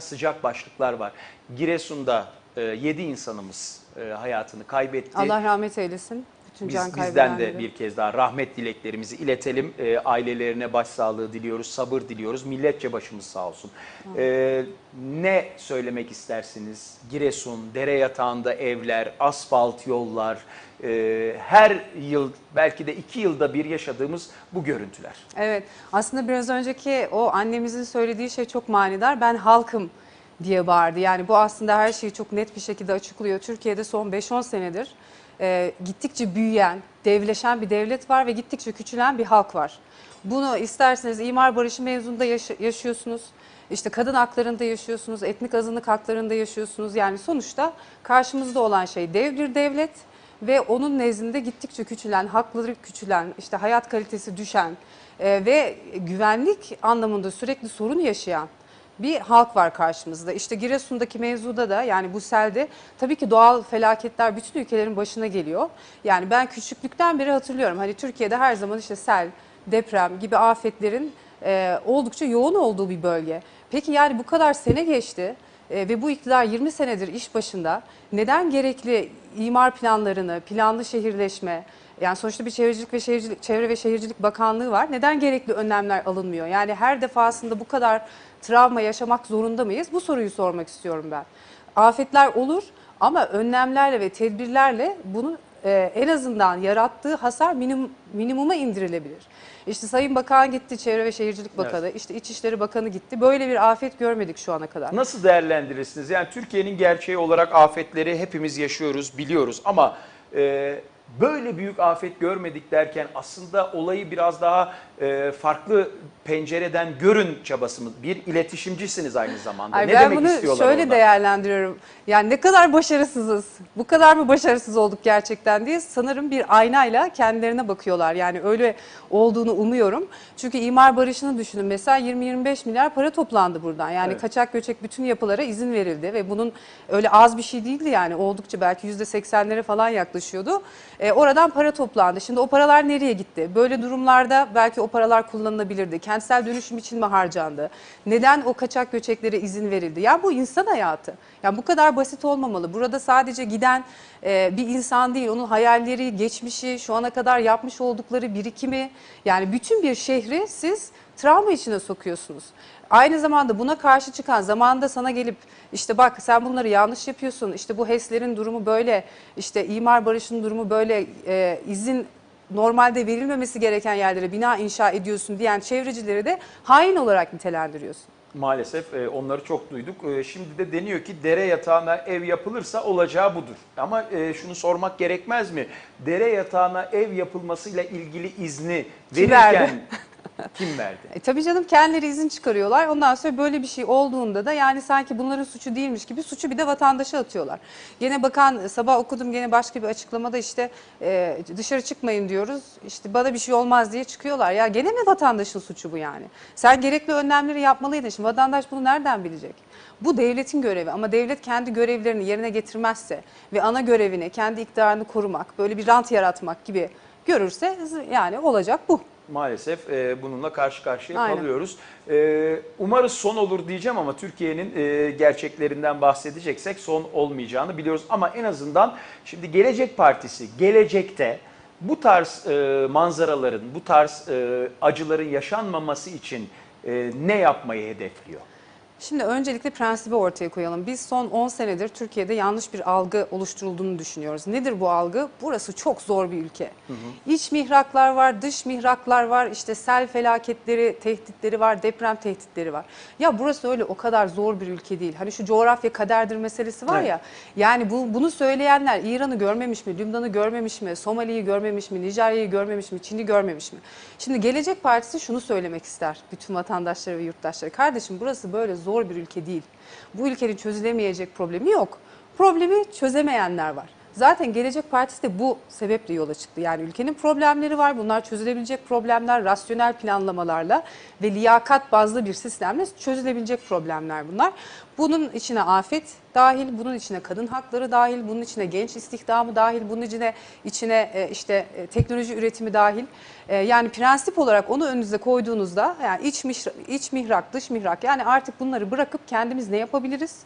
sıcak başlıklar var. Giresun'da 7 insanımız e, hayatını kaybetti. Allah rahmet eylesin. Bütün can Biz, bizden de bir kez daha rahmet dileklerimizi iletelim. E, ailelerine başsağlığı diliyoruz, sabır diliyoruz. Milletçe başımız sağ olsun. E, ne söylemek istersiniz? Giresun, dere yatağında evler, asfalt yollar, e, her yıl belki de iki yılda bir yaşadığımız bu görüntüler. Evet aslında biraz önceki o annemizin söylediği şey çok manidar. Ben halkım diye bağırdı. Yani bu aslında her şeyi çok net bir şekilde açıklıyor. Türkiye'de son 5-10 senedir e, gittikçe büyüyen, devleşen bir devlet var ve gittikçe küçülen bir halk var. Bunu isterseniz imar barışı mevzunda yaş- yaşıyorsunuz. İşte kadın haklarında yaşıyorsunuz, etnik azınlık haklarında yaşıyorsunuz. Yani sonuçta karşımızda olan şey dev bir devlet ve onun nezdinde gittikçe küçülen, hakları küçülen, işte hayat kalitesi düşen e, ve güvenlik anlamında sürekli sorun yaşayan bir halk var karşımızda. İşte Giresun'daki mevzuda da yani bu selde tabii ki doğal felaketler bütün ülkelerin başına geliyor. Yani ben küçüklükten beri hatırlıyorum. Hani Türkiye'de her zaman işte sel, deprem gibi afetlerin e, oldukça yoğun olduğu bir bölge. Peki yani bu kadar sene geçti e, ve bu iktidar 20 senedir iş başında. Neden gerekli imar planlarını, planlı şehirleşme, yani sonuçta bir çevrecilik ve şehircilik, çevre ve şehircilik bakanlığı var. Neden gerekli önlemler alınmıyor? Yani her defasında bu kadar travma yaşamak zorunda mıyız? Bu soruyu sormak istiyorum ben. Afetler olur ama önlemlerle ve tedbirlerle bunu e, en azından yarattığı hasar minim, minimuma indirilebilir. İşte Sayın Bakan gitti, Çevre ve Şehircilik Bakanı, işte İçişleri Bakanı gitti. Böyle bir afet görmedik şu ana kadar. Nasıl değerlendirirsiniz? Yani Türkiye'nin gerçeği olarak afetleri hepimiz yaşıyoruz, biliyoruz ama e, böyle büyük afet görmedik derken aslında olayı biraz daha e, farklı pencereden görün çabası mı? Bir iletişimcisiniz aynı zamanda. Ay ne ben demek bunu istiyorlar şöyle orada? değerlendiriyorum. Yani ne kadar başarısızız, bu kadar mı başarısız olduk gerçekten diye sanırım bir aynayla kendilerine bakıyorlar. Yani öyle olduğunu umuyorum. Çünkü imar barışını düşünün. Mesela 20-25 milyar para toplandı buradan. Yani Evet. kaçak göçek bütün yapılara izin verildi ve bunun öyle az bir şey değildi yani. Oldukça belki %80'lere falan yaklaşıyordu. E, oradan para toplandı. Şimdi o paralar nereye gitti? Böyle durumlarda belki o paralar kullanılabilirdi. Kentsel dönüşüm için mi harcandı? Neden o kaçak göçeklere izin verildi? Ya bu insan hayatı. Ya bu kadar basit olmamalı. Burada sadece giden e, bir insan değil, onun hayalleri, geçmişi, şu ana kadar yapmış oldukları birikimi, yani bütün bir şehri siz travma içine sokuyorsunuz. Aynı zamanda buna karşı çıkan zamanında sana gelip işte bak sen bunları yanlış yapıyorsun, işte bu HES'lerin durumu böyle, işte imar barışının durumu böyle, e, izin normalde verilmemesi gereken yerlere bina inşa ediyorsun diyen çevrecileri de hain olarak nitelendiriyorsun. Maalesef e, onları çok duyduk. E, Şimdi de deniyor ki dere yatağına ev yapılırsa olacağı budur. Ama e, şunu sormak gerekmez mi? Dere yatağına ev yapılmasıyla ilgili izni verirken? kim verdi? E, tabii canım kendileri izin çıkarıyorlar. Ondan sonra böyle bir şey olduğunda da yani sanki bunların suçu değilmiş gibi suçu bir de vatandaşa atıyorlar. Gene bakan sabah okudum gene başka bir açıklamada işte e, dışarı çıkmayın diyoruz. İşte bana bir şey olmaz diye çıkıyorlar. Ya gene mi vatandaşın suçu bu yani? Sen gerekli önlemleri yapmalıydın. Şimdi vatandaş bunu nereden bilecek? Bu devletin görevi ama devlet kendi görevlerini yerine getirmezse ve ana görevini, kendi iktidarını korumak, böyle bir rant yaratmak gibi görürse yani olacak bu. Maalesef e, bununla karşı karşıya Aynen. kalıyoruz. E, umarız son olur diyeceğim ama Türkiye'nin e, gerçeklerinden bahsedeceksek son olmayacağını biliyoruz. Ama en azından şimdi Gelecek Partisi gelecekte bu tarz e, manzaraların, bu tarz e, acıların yaşanmaması için e, ne yapmayı hedefliyor? Şimdi öncelikle prensibi ortaya koyalım. Biz son 10 senedir Türkiye'de yanlış bir algı oluşturulduğunu düşünüyoruz. Nedir bu algı? Burası çok zor bir ülke. İç mihraklar var, dış mihraklar var, işte sel felaketleri, tehditleri var, deprem tehditleri var. Ya burası öyle o kadar zor bir ülke değil. Hani şu coğrafya kaderdir meselesi var Evet. ya. Yani bu bunu söyleyenler İran'ı görmemiş mi, Lübnan'ı görmemiş mi, Somali'yi görmemiş mi, Nijerya'yı görmemiş mi, Çin'i görmemiş mi? Şimdi Gelecek Partisi şunu söylemek ister bütün vatandaşlara ve yurttaşlara. Kardeşim burası böyle zor bir ülke değil. Bu ülkenin çözülemeyecek problemi yok. Problemi çözemeyenler var. Zaten Gelecek Partisi de bu sebeple yola çıktı. Yani ülkenin problemleri var. Bunlar çözülebilecek problemler, rasyonel planlamalarla ve liyakat bazlı bir sistemle çözülebilecek problemler bunlar. Bunun içine afet dahil, bunun içine kadın hakları dahil, bunun içine genç istihdamı dahil, bunun içine içine e, işte e, teknoloji üretimi dahil. E, yani prensip olarak onu önünüze koyduğunuzda yani iç, miş- iç mihrak, dış mihrak yani artık bunları bırakıp kendimiz ne yapabiliriz?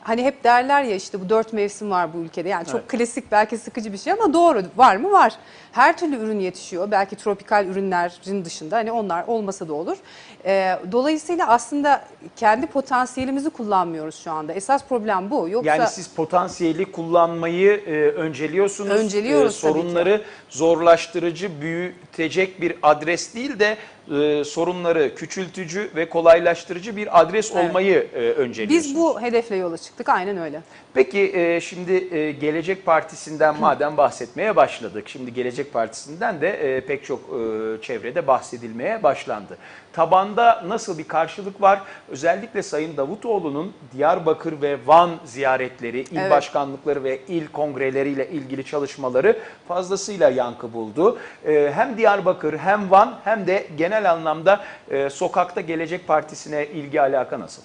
Hani hep derler ya işte bu dört mevsim var bu ülkede. Yani çok Evet. klasik belki sıkıcı bir şey ama doğru. Var mı? Var. Her türlü ürün yetişiyor. Belki tropikal ürünlerin dışında hani onlar olmasa da olur. Ee, dolayısıyla aslında kendi potansiyelimizi kullanmıyoruz şu anda. Esas problem bu. Yoksa Yani siz potansiyeli kullanmayı e, önceliyorsunuz. Önceliyoruz E, tabii ki. sorunları zorlaştırıcı, büyütecek bir adres değil de e, sorunları küçültücü ve kolaylaştırıcı bir adres Evet. olmayı e, önceliyorsunuz. biz bu hedefle yola çıktık. Aynen öyle. Peki e, şimdi e, Gelecek Partisi'nden madem bahsetmeye başladık. Şimdi Gelecek Partisi'nden de e, pek çok e, çevrede bahsedilmeye başlandı. Tabanda nasıl bir karşılık var? Özellikle Sayın Davutoğlu'nun Diyarbakır ve Van ziyaretleri, il Evet. başkanlıkları ve il kongreleriyle ilgili çalışmaları fazlasıyla yankı buldu. E, hem Diyarbakır hem Van hem de genel anlamda e, sokakta Gelecek Partisi'ne ilgi alaka nasıl?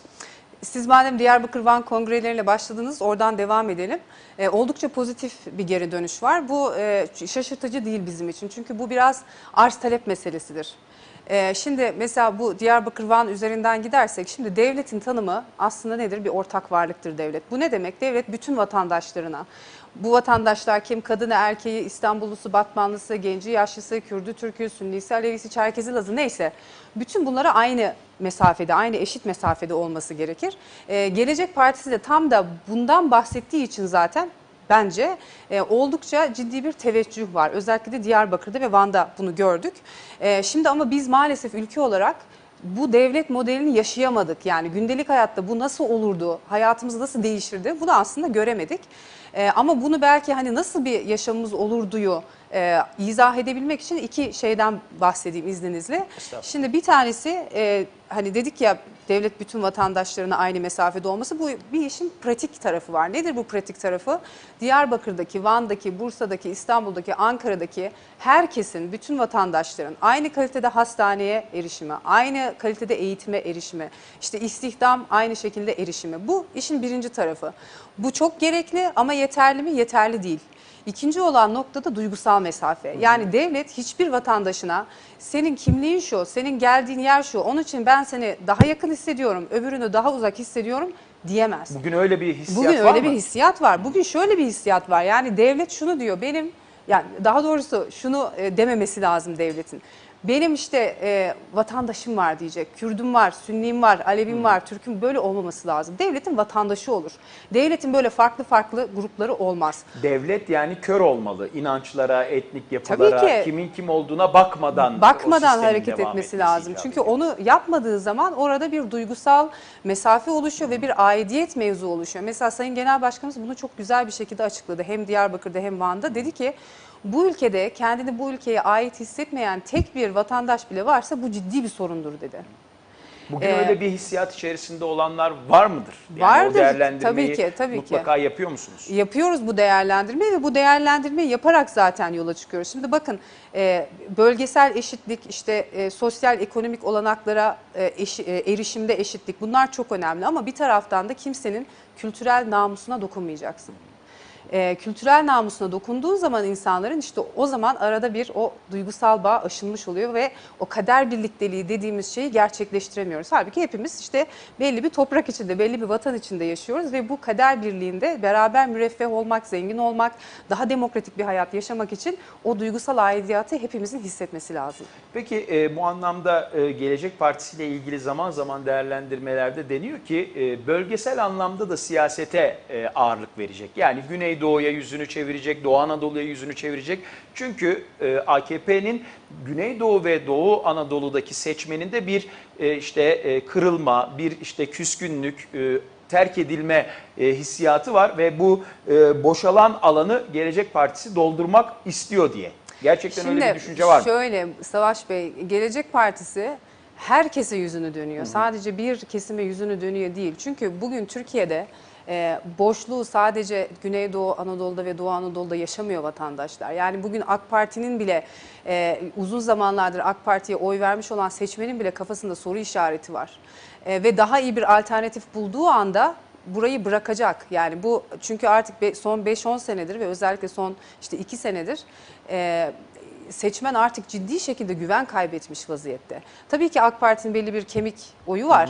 Siz madem Diyarbakır Van kongreleriyle başladınız oradan devam edelim. Ee, oldukça pozitif bir geri dönüş var. Bu e, şaşırtıcı değil bizim için. Çünkü bu biraz arz talep meselesidir. Ee, şimdi mesela bu Diyarbakır Van üzerinden gidersek şimdi devletin tanımı aslında nedir? Bir ortak varlıktır devlet. Bu ne demek? Devlet bütün vatandaşlarına bu vatandaşlar kim? Kadını, erkeği, İstanbullusu, Batmanlısı, genci, yaşlısı, Kürdü, Türkü, Sünnisi, Alevisi, Çerkezi, Lazı neyse. Bütün bunlara aynı mesafede, aynı eşit mesafede olması gerekir. Ee, Gelecek Partisi de tam da bundan bahsettiği için zaten bence e, oldukça ciddi bir teveccüh var. Özellikle de Diyarbakır'da ve Van'da bunu gördük. E, şimdi ama biz maalesef ülke olarak bu devlet modelini yaşayamadık. Yani gündelik hayatta bu nasıl olurdu, hayatımız nasıl değişirdi bunu aslında göremedik. E, ama bunu belki hani nasıl bir yaşamımız olurduyu e, izah edebilmek için iki şeyden bahsedeyim izninizle. Şimdi bir tanesi e, hani dedik ya devlet bütün vatandaşlarına aynı mesafede olması bu bir işin pratik tarafı var. Nedir bu pratik tarafı? Diyarbakır'daki, Van'daki, Bursa'daki, İstanbul'daki, Ankara'daki herkesin, bütün vatandaşların aynı kalitede hastaneye erişimi, aynı kalitede eğitime erişimi, işte istihdam aynı şekilde erişimi. Bu işin birinci tarafı. Bu çok gerekli ama yeterli mi? Yeterli değil. İkinci olan nokta da duygusal mesafe. Yani devlet hiçbir vatandaşına senin kimliğin şu, senin geldiğin yer şu, onun için ben seni daha yakın hissediyorum, öbürünü daha uzak hissediyorum diyemez. Bugün öyle bir hissiyat Bugün var öyle mı? bir hissiyat var. Bugün şöyle bir hissiyat var. Yani devlet şunu diyor. Benim yani daha doğrusu şunu e, dememesi lazım devletin. Benim işte e, vatandaşım var diyecek. Kürdüm var, Sünnim var, Alevim var, Türk'üm böyle olmaması lazım. Devletin vatandaşı olur. Devletin böyle farklı farklı grupları olmaz. Devlet yani kör olmalı. İnançlara, etnik yapılara, Tabii ki. kimin kim olduğuna bakmadan bakmadan hareket etmesi lazım. Çünkü onu yapmadığı zaman orada bir duygusal mesafe oluşuyor ve bir aidiyet mevzu oluşuyor. Mesela Sayın Genel Başkanımız bunu çok güzel bir şekilde açıkladı. Hem Diyarbakır'da hem Van'da dedi ki bu ülkede kendini bu ülkeye ait hissetmeyen tek bir vatandaş bile varsa bu ciddi bir sorundur dedi. Bugün Ee, öyle bir hissiyat içerisinde olanlar var mıdır? Yani Vardır, o değerlendirmeyi tabii ki, tabii ki. mutlaka yapıyor musunuz? Yapıyoruz bu değerlendirmeyi ve bu değerlendirmeyi yaparak zaten yola çıkıyoruz. Şimdi bakın e, bölgesel eşitlik, işte e, sosyal ekonomik olanaklara e, eşi- e, erişimde eşitlik bunlar çok önemli ama bir taraftan da kimsenin kültürel namusuna dokunmayacaksın. E, kültürel namusuna dokunduğun zaman insanların işte o zaman arada bir o duygusal bağ aşınmış oluyor ve o kader birlikteliği dediğimiz şeyi gerçekleştiremiyoruz. Halbuki hepimiz işte belli bir toprak içinde, belli bir vatan içinde yaşıyoruz ve bu kader birliğinde beraber müreffeh olmak, zengin olmak, daha demokratik bir hayat yaşamak için o duygusal aidiyatı hepimizin hissetmesi lazım. Peki e, bu anlamda e, Gelecek Partisi ile ilgili zaman zaman değerlendirmelerde deniyor ki e, bölgesel anlamda da siyasete e, ağırlık verecek. Yani Güneydoğu'ya yüzünü çevirecek, Doğu Anadolu'ya yüzünü çevirecek. Çünkü e, AKP'nin Güneydoğu ve Doğu Anadolu'daki seçmeninde bir e, işte e, kırılma, bir işte küskünlük, e, terk edilme e, hissiyatı var ve bu e, boşalan alanı Gelecek Partisi doldurmak istiyor diye. Gerçekten öyle bir düşünce var mı? şöyle Savaş Bey, Gelecek Partisi herkese yüzünü dönüyor. Sadece bir kesime yüzünü dönüyor değil. Çünkü bugün Türkiye'de e, boşluğu sadece Güneydoğu Anadolu'da ve Doğu Anadolu'da yaşamıyor vatandaşlar. Yani bugün AK Parti'nin bile e, uzun zamanlardır AK Parti'ye oy vermiş olan seçmenin bile kafasında soru işareti var. E, ve daha iyi bir alternatif bulduğu anda burayı bırakacak. Yani bu çünkü artık son 5-10 senedir ve özellikle son işte 2 senedir e, seçmen artık ciddi şekilde güven kaybetmiş vaziyette. Tabii ki AK Parti'nin belli bir kemik oyu var.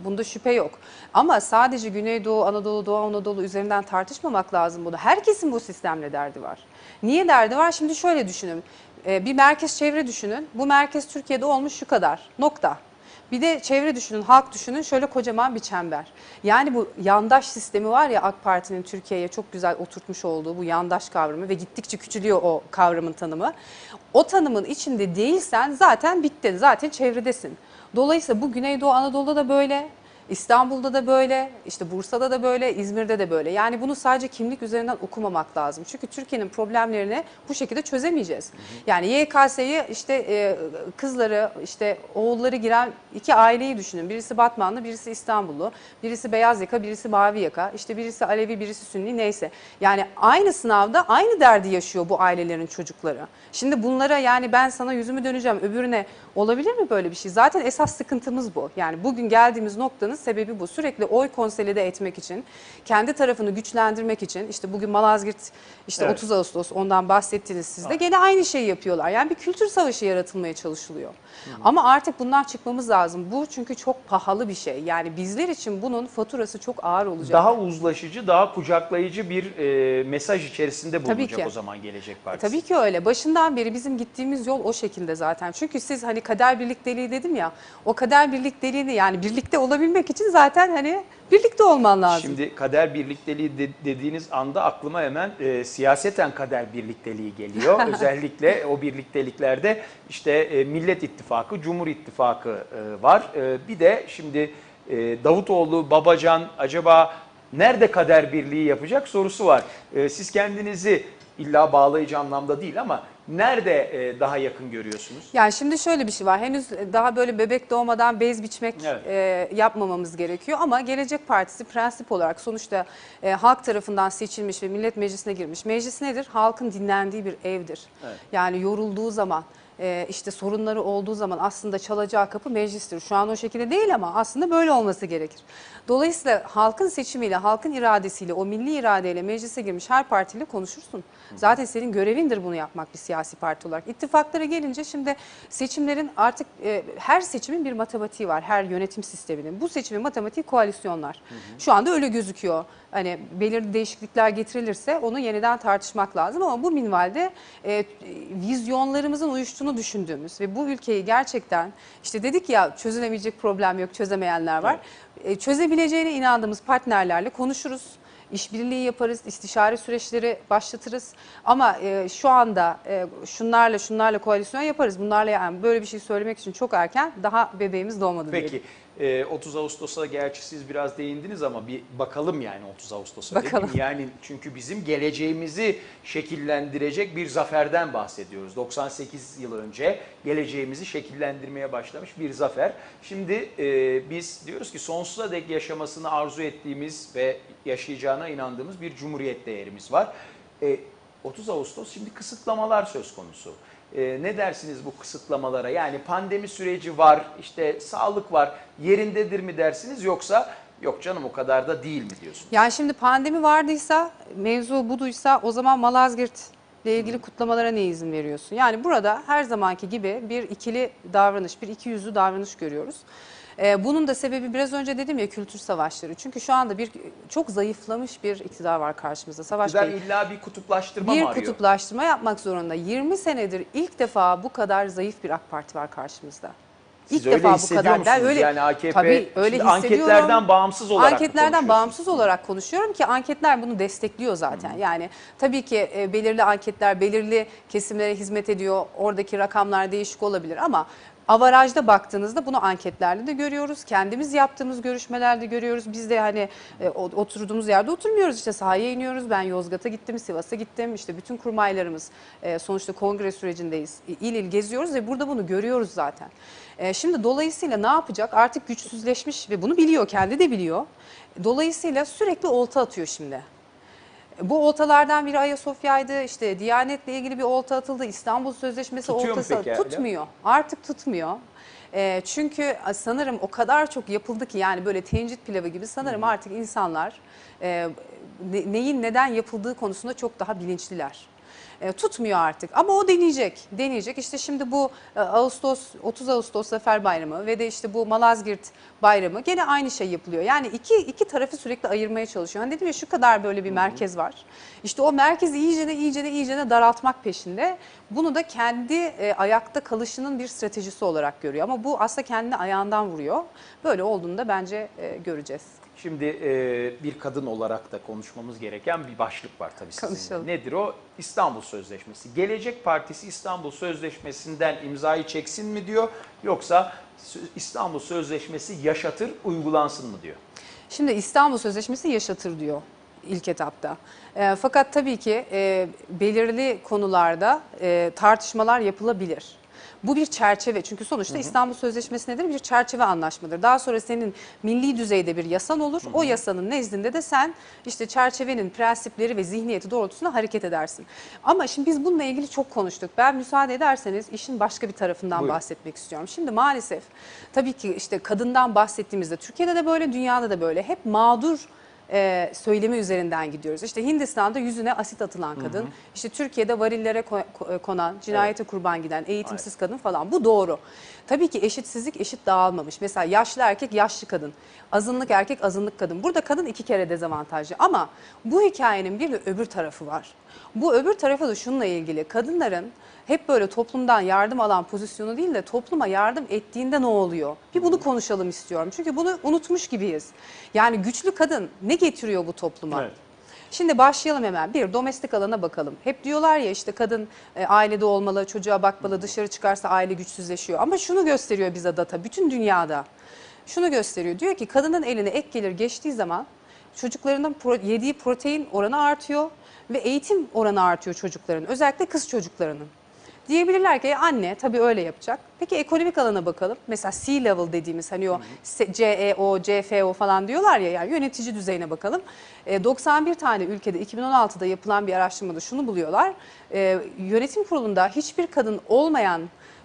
Bunda şüphe yok. Ama sadece Güneydoğu, Anadolu, Doğu Anadolu üzerinden tartışmamak lazım bunu. Herkesin bu sistemle derdi var. Niye derdi var? Şimdi şöyle düşünün. Ee, Bir merkez çevre düşünün. Bu merkez Türkiye'de olmuş şu kadar. Nokta. Bir de çevre düşünün, halk düşünün. Şöyle kocaman bir çember. Yani bu yandaş sistemi var ya AK Parti'nin Türkiye'ye çok güzel oturtmuş olduğu bu yandaş kavramı ve gittikçe küçülüyor o kavramın tanımı. O tanımın içinde değilsen zaten bittin. Zaten çevredesin. Dolayısıyla bu Güneydoğu Anadolu'da da böyle, İstanbul'da da böyle, işte Bursa'da da böyle, İzmir'de de böyle. Yani bunu sadece kimlik üzerinden okumamak lazım. Çünkü Türkiye'nin problemlerini bu şekilde çözemeyeceğiz. Yani YKS'yi işte e, kızları, işte oğulları giren iki aileyi düşünün. Birisi Batmanlı, birisi İstanbullu, birisi beyaz yaka, birisi mavi yaka, işte birisi Alevi, birisi Sünni neyse. Yani aynı sınavda aynı derdi yaşıyor bu ailelerin çocukları. Şimdi bunlara yani ben sana yüzümü döneceğim öbürüne olabilir mi böyle bir şey? Zaten esas sıkıntımız bu. Yani bugün geldiğimiz noktanın sebebi bu. Sürekli oy konsolide etmek için, kendi tarafını güçlendirmek için işte bugün Malazgirt işte Evet. 30 Ağustos ondan bahsettiniz siz de gene aynı şeyi yapıyorlar. Yani bir kültür savaşı yaratılmaya çalışılıyor. Ama artık bundan çıkmamız lazım. Bu çünkü çok pahalı bir şey. Yani bizler için bunun faturası çok ağır olacak. Daha uzlaşıcı, daha kucaklayıcı bir e, mesaj içerisinde Tabii bulunacak ki. o zaman Gelecek E, Partisi. Tabii ki öyle. Başından beri bizim gittiğimiz yol o şekilde zaten. Çünkü siz hani kader birlikteliği dedim ya. O kader birlikteliğini yani birlikte olabilmek için zaten hani birlikte olman lazım. Şimdi kader birlikteliği de- dediğiniz anda aklıma hemen e, siyaseten kader birlikteliği geliyor. Özellikle o birlikteliklerde işte e, Millet İttifakı, Cumhur İttifakı e, var. E, bir de şimdi e, Davutoğlu, Babacan acaba nerede kader birliği yapacak sorusu var. E, siz kendinizi illa bağlayıcı anlamda değil ama nerede e, daha yakın görüyorsunuz? Yani şimdi şöyle bir şey var. Henüz daha böyle bebek doğmadan bez biçmek Evet. e, yapmamamız gerekiyor. Ama Gelecek Partisi prensip olarak sonuçta e, halk tarafından seçilmiş ve millet meclisine girmiş. Meclis nedir? Halkın dinlendiği bir evdir. Evet. Yani yorulduğu zaman e, işte sorunları olduğu zaman aslında çalacağı kapı meclistir. Şu an o şekilde değil ama aslında böyle olması gerekir. Dolayısıyla halkın seçimiyle, halkın iradesiyle, o milli iradeyle meclise girmiş her partiyle konuşursun. Zaten senin görevindir bunu yapmak bir siyasi parti olarak. İttifaklara gelince şimdi seçimlerin artık e, her seçimin bir matematiği var. Her yönetim sisteminin. Bu seçimin matematiği koalisyonlar. Şu anda öyle gözüküyor. Hani belirli değişiklikler getirilirse onu yeniden tartışmak lazım ama bu minvalde e, vizyonlarımızın uyuştuğunu düşündüğümüz ve bu ülkeyi gerçekten işte dedik ya çözülemeyecek problem yok, çözemeyenler var. E, çözebileceğine inandığımız partnerlerle konuşuruz. İşbirliği yaparız, istişare süreçleri başlatırız. Ama e, şu anda e, şunlarla şunlarla koalisyon yaparız. Bunlarla yani böyle bir şey söylemek için çok erken. Daha bebeğimiz doğmadı diyelim. E, 30 Ağustos'a gerçi siz biraz değindiniz ama bir bakalım yani 30 Ağustos'a. Bakalım. Yani çünkü bizim geleceğimizi şekillendirecek bir zaferden bahsediyoruz. 98 yıl önce geleceğimizi şekillendirmeye başlamış bir zafer. Şimdi e, biz diyoruz ki sonsuza dek yaşamasını arzu ettiğimiz ve yaşayacağına inandığımız bir cumhuriyet değerimiz var. E, 30 Ağustos şimdi kısıtlamalar söz konusu. E, ne dersiniz bu kısıtlamalara? Yani pandemi süreci var, işte sağlık var, yerindedir mi dersiniz yoksa yok canım o kadar da değil mi diyorsunuz? Yani şimdi pandemi vardıysa, mevzu buduysa o zaman Malazgirt ile ilgili kutlamalara ne izin veriyorsun? Yani burada her zamanki gibi bir ikili davranış, bir iki yüzlü davranış görüyoruz. Ee, bunun da sebebi biraz önce dedim ya kültür savaşları. Çünkü şu anda bir çok zayıflamış bir iktidar var karşımızda. Savaş Güzel Bey. illa bir kutuplaştırma Bir mı arıyor? kutuplaştırma yapmak zorunda. 20 senedir ilk defa bu kadar zayıf bir AK Parti var karşımızda. Siz İlk defa bu kadar. Ben öyle yani AKP tabii öyle anketlerden bağımsız olarak Anketlerden bağımsız olarak konuşuyorum ki anketler bunu destekliyor zaten. Yani tabii ki e, belirli anketler belirli kesimlere hizmet ediyor. Oradaki rakamlar değişik olabilir ama avarajda baktığınızda bunu anketlerde de görüyoruz. Kendimiz yaptığımız görüşmelerde görüyoruz. Biz de hani e, oturduğumuz yerde oturmuyoruz. İşte sahaya iniyoruz. Ben Yozgat'a gittim, Sivas'a gittim. İşte bütün kurmaylarımız e, sonuçta kongre sürecindeyiz. İl il geziyoruz ve burada bunu görüyoruz zaten. E, Şimdi dolayısıyla ne yapacak? Artık güçsüzleşmiş ve bunu biliyor, kendi de biliyor. Dolayısıyla sürekli olta atıyor şimdi. Bu oltalardan biri Ayasofya'ydı. İşte Diyanet'le ilgili bir olta atıldı. İstanbul Sözleşmesi Tutuyor mu oltası peki hala? tutmuyor. Artık tutmuyor. E, çünkü sanırım o kadar çok yapıldı ki yani böyle tencit pilavı gibi sanırım artık insanlar e, ne- neyin neden yapıldığı konusunda çok daha bilinçliler. E, tutmuyor artık ama o deneyecek. Deneyecek. İşte şimdi bu e, Ağustos 30 Ağustos Zafer Bayramı ve de işte bu Malazgirt Bayramı gene aynı şey yapılıyor. Yani iki iki tarafı sürekli ayırmaya çalışıyor. Hani dedim ya şu kadar böyle bir merkez var. İşte o merkezi iyice de iyice de iyice de daraltmak peşinde. Bunu da kendi e, ayakta kalışının bir stratejisi olarak görüyor. Ama bu aslında kendini ayağından vuruyor. Böyle olduğunda bence e, göreceğiz. Şimdi e, bir kadın olarak da konuşmamız gereken bir başlık var tabii sizinle. Konuşalım. Nedir o? İstanbul Sözleşmesi. Gelecek Partisi İstanbul Sözleşmesi'nden imzayı çeksin mi diyor yoksa İstanbul Sözleşmesi yaşatır, uygulansın mı diyor. Şimdi İstanbul Sözleşmesi yaşatır diyor ilk etapta. E, fakat tabii ki e, belirli konularda e, tartışmalar yapılabilir. Bu bir çerçeve çünkü sonuçta İstanbul Sözleşmesi nedir? Bir çerçeve anlaşmadır. Daha sonra senin milli düzeyde bir yasan olur. O yasanın nezdinde de sen işte çerçevenin prensipleri ve zihniyeti doğrultusunda hareket edersin. Ama şimdi biz bununla ilgili çok konuştuk. Ben müsaade ederseniz işin başka bir tarafından Buyurun. bahsetmek istiyorum. Şimdi maalesef tabii ki işte kadından bahsettiğimizde Türkiye'de de böyle, dünyada da böyle hep mağdur e, söylemi üzerinden gidiyoruz. İşte Hindistan'da yüzüne asit atılan kadın, işte Türkiye'de varillere ko- ko- konan, cinayete kurban giden, eğitimsiz kadın falan. Bu doğru. Tabii ki eşitsizlik eşit dağılmamış. Mesela yaşlı erkek yaşlı kadın, azınlık erkek azınlık kadın. Burada kadın iki kere dezavantajlı ama bu hikayenin bir de öbür tarafı var. Bu öbür tarafı da şununla ilgili. Kadınların hep böyle toplumdan yardım alan pozisyonu değil de topluma yardım ettiğinde ne oluyor? Bir bunu konuşalım istiyorum. Çünkü bunu unutmuş gibiyiz. Yani güçlü kadın ne getiriyor bu topluma? Evet. Şimdi başlayalım hemen. Bir domestik alana bakalım. Hep diyorlar ya işte kadın e, ailede olmalı, çocuğa bakmalı, dışarı çıkarsa aile güçsüzleşiyor. Ama şunu gösteriyor bize data bütün dünyada. Şunu gösteriyor. Diyor ki kadının eline ek gelir geçtiği zaman çocuklarının pro- yediği protein oranı artıyor ve eğitim oranı artıyor çocukların. Özellikle kız çocuklarının. Diyebilirler ki "E, anne tabii öyle yapacak. Peki ekonomik alana bakalım. Mesela C-level dediğimiz hani o CEO, CFO falan diyorlar ya yani yönetici düzeyine bakalım. E, 91 tane ülkede 2016'da yapılan bir araştırmada şunu buluyorlar. E, yönetim kurulunda hiçbir kadın olmayan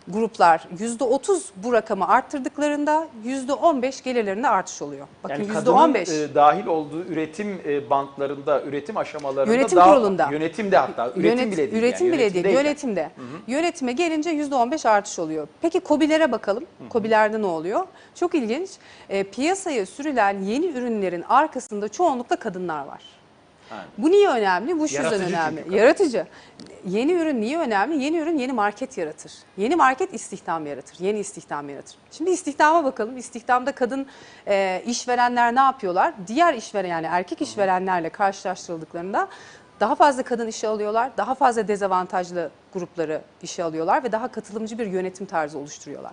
gruplar %30 bu rakamı arttırdıklarında %15 gelirlerinde artış oluyor. Bakın Yani %15. kadının e, dahil olduğu üretim e, bantlarında, üretim aşamalarında Yönetim daha, kurulunda. Yönetimde hatta, üretim Yönet- bile değil. Üretim yani, bile değil, yönetimde. Yönetime gelince %15 artış oluyor. Peki KOBİ'lere bakalım. KOBİ'lerde ne oluyor? Çok ilginç. E, piyasaya sürülen yeni ürünlerin arkasında çoğunlukla kadınlar var. Ha. Bu niye önemli? Bu yüzden önemli. Yaratıcı. Yeni ürün niye önemli? Yeni ürün yeni market yaratır. Yeni market istihdam yaratır. Yeni istihdam yaratır. Şimdi istihdama bakalım. İstihdamda kadın e, işverenler ne yapıyorlar? Diğer işveren yani erkek işverenlerle karşılaştırıldıklarında daha fazla kadın işe alıyorlar. Daha fazla dezavantajlı grupları işe alıyorlar ve daha katılımcı bir yönetim tarzı oluşturuyorlar.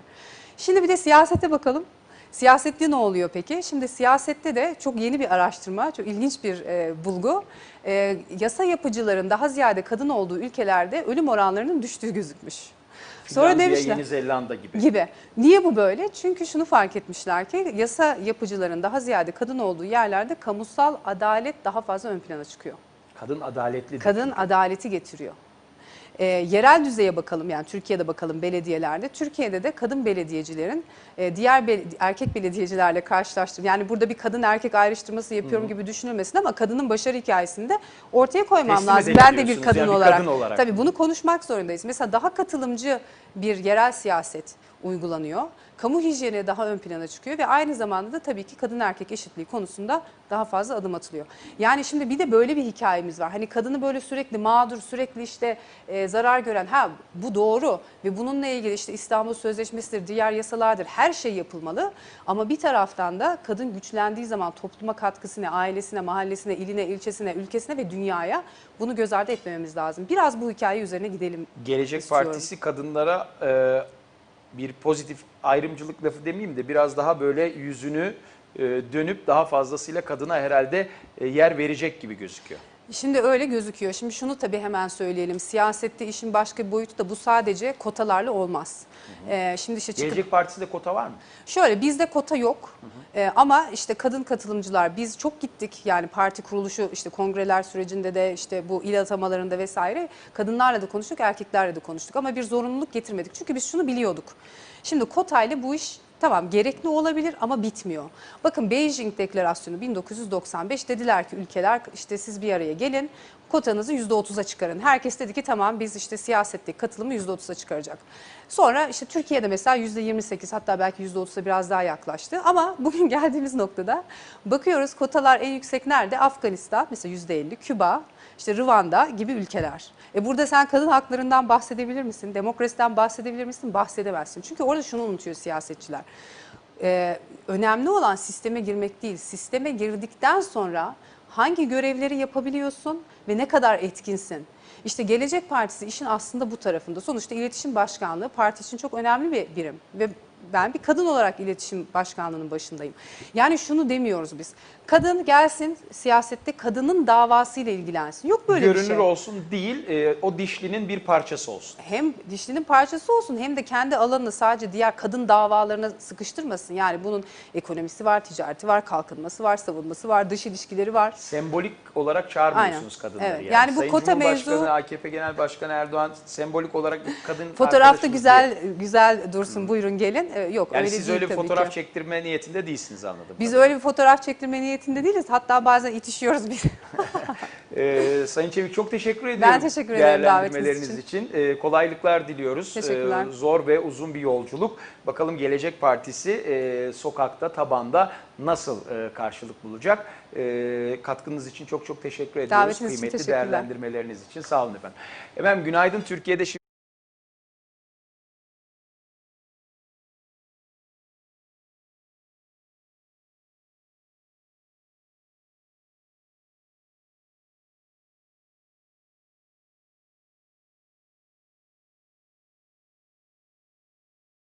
Şimdi bir de siyasete bakalım. Siyasette ne oluyor peki? Şimdi siyasette de çok yeni bir araştırma, çok ilginç bir e, bulgu. E, yasa yapıcıların daha ziyade kadın olduğu ülkelerde ölüm oranlarının düştüğü gözükmüş. Sonra Finlandiya, demişler Yeni Zelanda gibi. gibi. Niye bu böyle? Çünkü şunu fark etmişler ki yasa yapıcıların daha ziyade kadın olduğu yerlerde kamusal adalet daha fazla ön plana çıkıyor. Kadın adaletli. Kadın adaleti getiriyor. Ee, yerel düzeye bakalım yani Türkiye'de bakalım belediyelerde. Türkiye'de de kadın belediyecilerin e, diğer bel- erkek belediyecilerle karşılaştırım. Yani burada bir kadın erkek ayrıştırması yapıyorum gibi düşünülmesin ama kadının başarı hikayesini de ortaya koymam Teslim lazım. Ben de bir kadın, yani bir olarak. kadın olarak. Tabii bunu konuşmak zorundayız. Mesela daha katılımcı bir yerel siyaset uygulanıyor. Kamu hijyeni daha ön plana çıkıyor ve aynı zamanda da tabii ki kadın erkek eşitliği konusunda daha fazla adım atılıyor. Yani şimdi bir de böyle bir hikayemiz var. Hani kadını böyle sürekli mağdur, sürekli işte e, zarar gören, ha bu doğru ve bununla ilgili işte İstanbul Sözleşmesi'dir, diğer yasalardır, her şey yapılmalı. Ama bir taraftan da kadın güçlendiği zaman topluma katkısına, ailesine, mahallesine, iline, ilçesine, ülkesine ve dünyaya bunu göz ardı etmememiz lazım. Biraz bu hikaye üzerine gidelim. Gelecek istiyorum. Partisi kadınlara e, bir pozitif ayrımcılık lafı demeyeyim de biraz daha böyle yüzünü e, dönüp daha fazlasıyla kadına herhalde e, yer verecek gibi gözüküyor. Şimdi öyle gözüküyor. Şimdi şunu tabii hemen söyleyelim. Siyasette işin başka bir boyutu da bu sadece kotalarla olmaz. Ee, şimdi işte çıkıp Gelecek Partisi'de kota var mı? Şöyle bizde kota yok Ee, ama işte kadın katılımcılar biz çok gittik yani parti kuruluşu işte kongreler sürecinde de işte bu il atamalarında vesaire kadınlarla da konuştuk erkeklerle de konuştuk ama bir zorunluluk getirmedik çünkü biz şunu biliyorduk. Şimdi kotayla bu iş tamam gerekli olabilir ama bitmiyor. Bakın Beijing Deklarasyonu 1995 dediler ki ülkeler işte siz bir araya gelin kotanızı %30'a çıkarın. Herkes dedi ki tamam biz işte siyasetteki katılımı %30'a çıkaracak. Sonra işte Türkiye'de mesela %28 hatta belki %30'a biraz daha yaklaştı. Ama bugün geldiğimiz noktada bakıyoruz kotalar en yüksek nerede? Afganistan mesela %50, Küba, işte Rwanda gibi ülkeler. E burada sen kadın haklarından bahsedebilir misin? Demokrasiden bahsedebilir misin? Bahsedemezsin. Çünkü orada şunu unutuyor siyasetçiler. Ee, önemli olan sisteme girmek değil. Sisteme girdikten sonra hangi görevleri yapabiliyorsun ve ne kadar etkinsin? İşte Gelecek Partisi işin aslında bu tarafında. Sonuçta iletişim başkanlığı parti için çok önemli bir birim ve ben bir kadın olarak iletişim başkanlığının başındayım. Yani şunu demiyoruz biz. Kadın gelsin siyasette kadının davasıyla ilgilensin. Yok böyle Görünür bir şey. olsun değil, e, o dişlinin bir parçası olsun. hem dişlinin parçası olsun hem de kendi alanını sadece diğer kadın davalarına sıkıştırmasın. Yani bunun ekonomisi var, ticareti var, kalkınması var, savunması var, dış ilişkileri var. Sembolik olarak çağırmıyorsunuz Aynen. kadınları Evet. yani. Yani bu Sayın kota mevzu- AKP Genel Başkanı Erdoğan sembolik olarak kadın Fotoğrafta güzel diye. güzel dursun buyurun gelin. Ee, yok Yani öyle siz değil öyle bir tabii fotoğraf ki. çektirme niyetinde değilsiniz anladım. Biz öyle bir fotoğraf çektirme niyetinde değiliz. Hatta bazen itişiyoruz biz. Ee, Sayın Çevik çok teşekkür ediyorum. Ben teşekkür ederim davetiniz için. Ee, kolaylıklar diliyoruz. Teşekkürler. Ee, zor ve uzun bir yolculuk. Bakalım Gelecek Partisi e, sokakta, tabanda nasıl e, karşılık bulacak? E, katkınız için çok çok teşekkür ediyoruz. Davetiniz için Kıymetli değerlendirmeleriniz için sağ olun efendim. Efendim günaydın Türkiye'de şimdi